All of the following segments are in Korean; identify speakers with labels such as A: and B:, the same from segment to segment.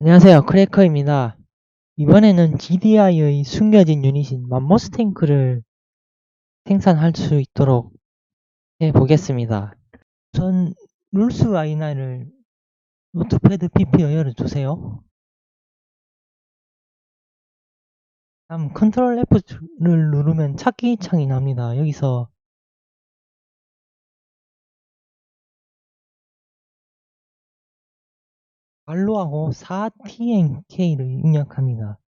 A: 안녕하세요. 크래커입니다. 이번에는 GDI의 숨겨진 유닛인 맘모스 탱크를 생산할 수 있도록 해보겠습니다. 우선 룰스 i9을 노트패드 PP에 열어주세요. 다음 컨트롤 F를 누르면 찾기 창이 납니다. 여기서 발로하고 4TNK를 입력합니다.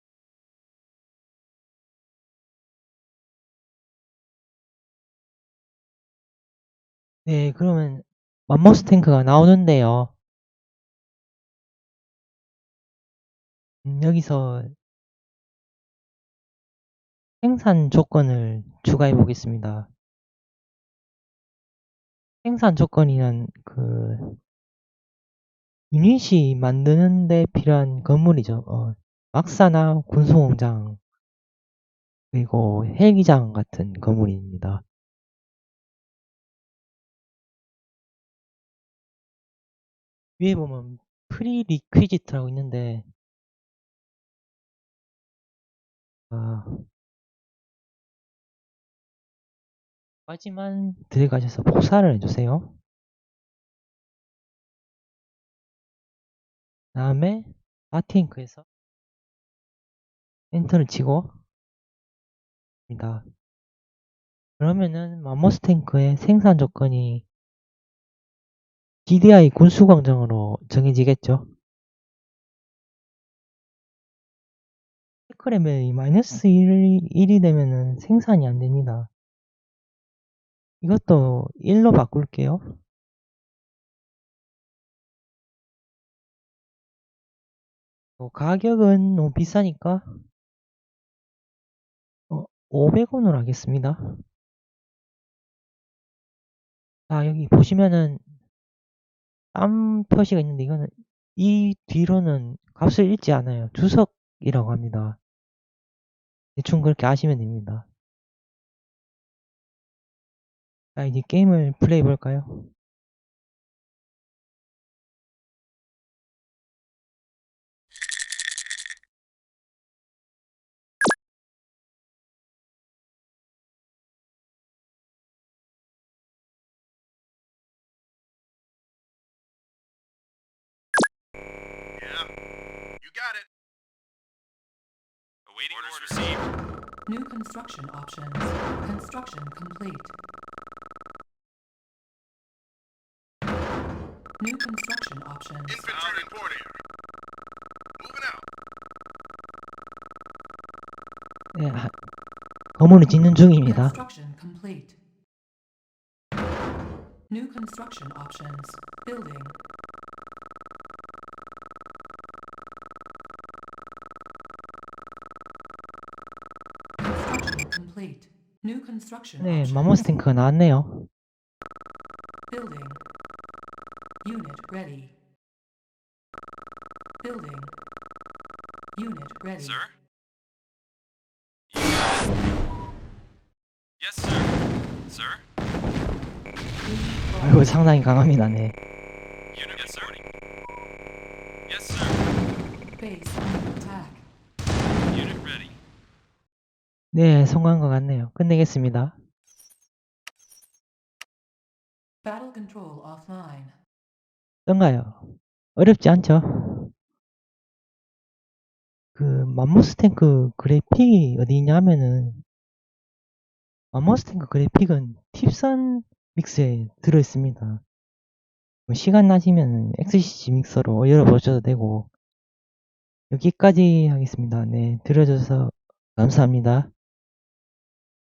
A: 네, 그러면 맘모스 탱크가 나오는데요. 음, 여기서 생산 조건을 추가해 보겠습니다. 생산 조건이란 그 유닛이 만드는 데 필요한 건물이죠. 어, 막사나 군수공장 그리고 헬기장 같은 건물입니다. 위에 보면 프리 리퀴지트라고 있는데 아, 까지만 들어가셔서 복사를 해주세요. 다음에 아팅크에서 엔터를 치고 입니다. 그러면은 맘모스 탱크의 생산 조건이 GDI 군수광장으로 정해지겠죠. 테크 레벨이 마이너스 1, 1이 되면은 생산이 안 됩니다. 이것도 1로 바꿀게요. 어, 가격은 너무 비싸니까 어, 500 원으로 하겠습니다. 자, 여기 보시면은 땀 표시가 있는데 이거는 이 뒤로는 값을 읽지 않아요. 주석이라고 합니다. 대충 그렇게 아시면 됩니다. 자, 이제 게임을 플레이 볼까요?
B: Got it. Awaiting orders, received.
C: New construction options. Construction complete. New construction options.
B: Infantry report here. Moving out.
A: 네, 하- 건물을 짓는 중입니다.
C: Construction complete. New construction options. Building.
A: 네. 마모스 탱크가 나왔네요.
C: Building. Unit ready. Building. Unit ready.
B: Sir? Yes, sir. Sir?
A: 아이고, 상당히 강합니다, 네.
B: Unit yes, sir. Yes, sir.
C: Base under attack.
B: Unit ready.
A: 네, 성공한 것 같네요. 끝내겠습니다.
C: Battle control offline.
A: 어떤가요? 어렵지 않죠? 그, 맘모스 탱크 그래픽이 어디 있냐 하면은, 맘모스 탱크 그래픽은 팁선 믹스에 들어있습니다. 뭐 시간 나시면 XCG 믹서로 열어보셔도 되고, 여기까지 하겠습니다. 네, 들어줘서 감사합니다.